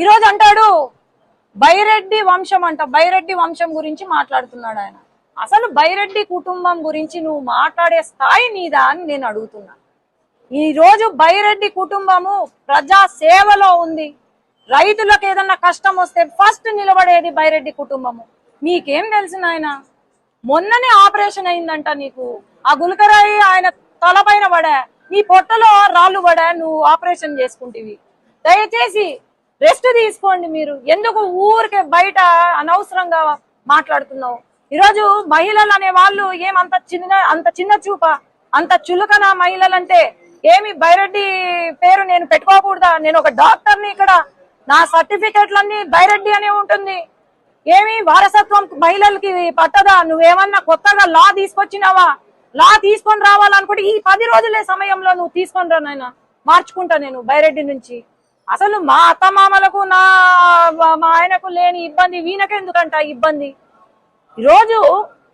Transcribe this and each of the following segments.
ఈరోజు అంటాడు బైరెడ్డి వంశం అంట. బైరెడ్డి వంశం గురించి మాట్లాడుతున్నాడు ఆయన. అసలు బైరెడ్డి కుటుంబం గురించి నువ్వు మాట్లాడే స్థాయి నీదా అని నేను అడుగుతున్నా. ఈరోజు బైరెడ్డి కుటుంబము ప్రజా సేవలో ఉంది. రైతులకు ఏదన్నా కష్టం వస్తే ఫస్ట్ నిలబడేది బైరెడ్డి కుటుంబము. మీకేం తెలిసిన ఆయన మొన్ననే ఆపరేషన్ అయిందంట నీకు. ఆ గులకరాయి ఆయన తలపైన పడా నీ పొట్టలో రాళ్ళు పడా నువ్వు ఆపరేషన్ చేసుకుంటేవి. దయచేసి రెస్ట్ తీసుకోండి మీరు. ఎందుకు ఊరికే బయట అనవసరంగా మాట్లాడుతున్నావు? ఈరోజు మహిళలు అనే వాళ్ళు ఏమంత చిన్న అంత చిన్న చూప? అంత చులకన మహిళలంటే ఏమి బైరెడ్డి పేరు నేను పెట్టుకోకూడదా? నేను ఒక డాక్టర్ని ఇక్కడ. నా సర్టిఫికెట్లన్నీ బైరెడ్డి అనే ఉంటుంది. ఏమి వారసత్వం మహిళలకి పట్టదా? నువ్వేమన్నా కొత్తగా లా తీసుకొచ్చినావా? లా తీసుకొని రావాలనుకుంటే ఈ పది రోజులే సమయంలో నువ్వు తీసుకొని రా నాయన. మార్చుకుంటా నేను బైరెడ్డి నుంచి. అసలు మా అత్త మామలకు నా మా ఆయనకు లేని ఇబ్బంది వీణకెందుకంట ఇబ్బంది? ఈరోజు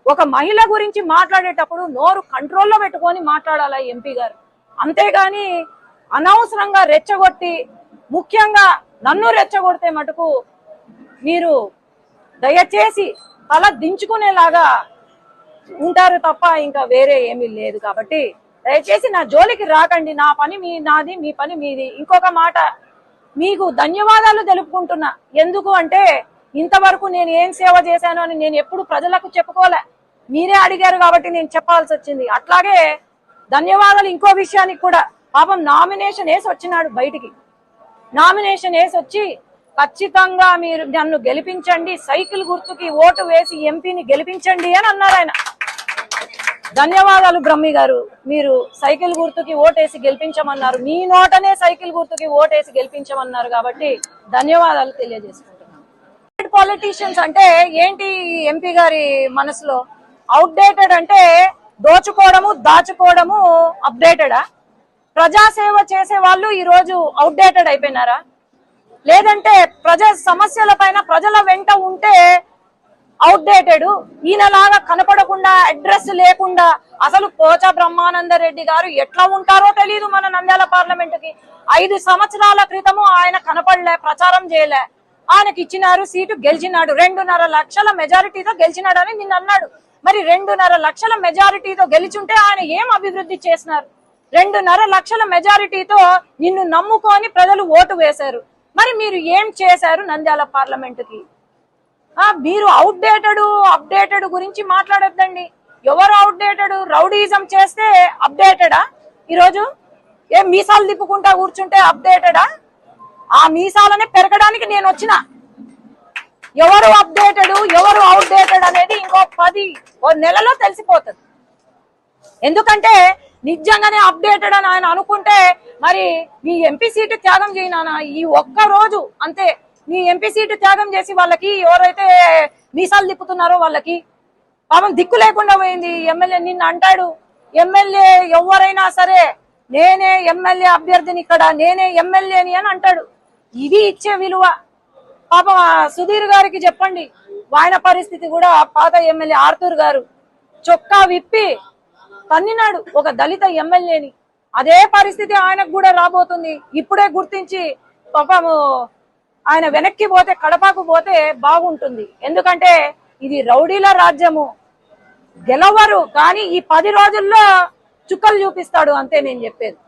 ఒక మహిళ గురించి మాట్లాడేటప్పుడు నోరు కంట్రోల్లో పెట్టుకొని మాట్లాడాలా ఎంపీ గారు? అంతేగాని అనవసరంగా రెచ్చగొట్టి ముఖ్యంగా నన్ను రెచ్చగొడితే మటుకు మీరు దయచేసి తల దించుకునేలాగా ఉంటారు తప్ప ఇంకా వేరే ఏమీ లేదు కాబట్టి దయచేసి నా జోలికి రాకండి. నా పని మీ నాది మీ పని మీది. ఇంకొక మాట మీకు ధన్యవాదాలు తెలుపుకుంటున్నా. ఎందుకు అంటే ఇంతవరకు నేను ఏం సేవ చేశాను అని నేను ఎప్పుడు ప్రజలకు చెప్పుకోలే. మీరే అడిగారు కాబట్టి నేను చెప్పాల్సి వచ్చింది. అట్లాగే ధన్యవాదాలు ఇంకో విషయానికి కూడా. పాపం నామినేషన్ వేసి వచ్చినాడు బయటికి. నామినేషన్ వేసి వచ్చి ఖచ్చితంగా మీరు నన్ను గెలిపించండి సైకిల్ గుర్తుకి ఓటు వేసి ఎంపీని గెలిపించండి అని అన్నారు ఆయన. ధన్యవాదాలు బ్రహ్మి గారు. మీరు సైకిల్ గుర్తుకి ఓటేసి గెలిపించమన్నారు. మీ నోటనే సైకిల్ గుర్తుకి ఓటేసి గెలిపించమన్నారు కాబట్టి ధన్యవాదాలు తెలియజేసుకుంటున్నాను పాలిటీషియన్స్ అంటే ఏంటి ఎంపీ గారి మనసులో? అవుట్డేటెడ్ అంటే దోచుకోవడము దాచుకోవడము అప్డేటెడా ప్రజాసేవ చేసే వాళ్ళు ఈ రోజు అవుట్డేటెడ్ అయిపోయినారా? లేదంటే ప్రజా సమస్యల పైన ప్రజల వెంట ఉంటే అవుట్డేటెడ్ ఈయనలాగా కనపడకుండా అడ్రస్ లేకుండా అసలు పోచ బ్రహ్మానంద రెడ్డి గారు ఎట్లా ఉంటారో తెలియదు మన నంద్యాల పార్లమెంట్కి. ఐదు సంవత్సరాల క్రితము ఆయన కనపడలే ప్రచారం చేయలే. ఆయనకి ఇచ్చినారు సీటు గెలిచినాడు. రెండున్నర లక్షల మెజారిటీతో గెలిచినాడు అని నిన్న అన్నాడు. మరి రెండున్నర లక్షల మెజారిటీతో గెలిచుంటే ఆయన ఏం అభివృద్ధి చేసినారు? రెండున్నర లక్షల మెజారిటీతో నిన్ను నమ్ముకొని ప్రజలు ఓటు వేశారు. మరి మీరు ఏం చేశారు నంద్యాల పార్లమెంటుకి మీరు అవుట్డేటెడ్ అప్డేటెడ్ గురించి మాట్లాడొద్దండి. ఎవరు అవుట్డేటెడ్ రౌడీజం చేస్తే అప్డేటెడా ఈరోజు ఏ మీసాలు తిప్పుకుంటా కూర్చుంటే అప్డేటెడా ఆ? మీసాలనే పెరగడానికి నేను వచ్చిన. ఎవరు అప్డేటెడ్ ఎవరు అవుట్డేటెడ్ అనేది ఇంకో పది ఓ నెలలో తెలిసిపోతుంది. ఎందుకంటే నిజంగానే అప్డేటెడ్ అని ఆయన అనుకుంటే మరి మీ ఎంపీ సీటు త్యాగం చేయనా ఈ ఒక్క రోజు అంతే. నీ ఎంపీ సీటు త్యాగం చేసి వాళ్ళకి ఎవరైతే మీసాలు తిప్పుతున్నారో వాళ్ళకి పాపం దిక్కు లేకుండా పోయింది ఎమ్మెల్యే. నిన్న అంటాడు ఎమ్మెల్యే ఎవరైనా సరే నేనే ఎమ్మెల్యే అభ్యర్థిని ఇక్కడ నేనే ఎమ్మెల్యేని అని అంటాడు. ఇది ఇచ్చే విలువ. పాపం సుధీర్ గారికి చెప్పండి. ఆయన పరిస్థితి కూడా పాత ఎమ్మెల్యే ఆర్తూర్ గారు చొక్కా విప్పి తన్నినాడు ఒక దళిత ఎమ్మెల్యేని. అదే పరిస్థితి ఆయనకు కూడా రాబోతుంది. ఇప్పుడే గుర్తించి పాపము ఆయన వెనక్కి పోతే కడపకు పోతే బాగుంటుంది. ఎందుకంటే ఇది రౌడీల రాజ్యము. గెలవరు కానీ ఈ పది రోజుల్లో చుక్కలు చూపిస్తాడు అంతే నేను చెప్పేది.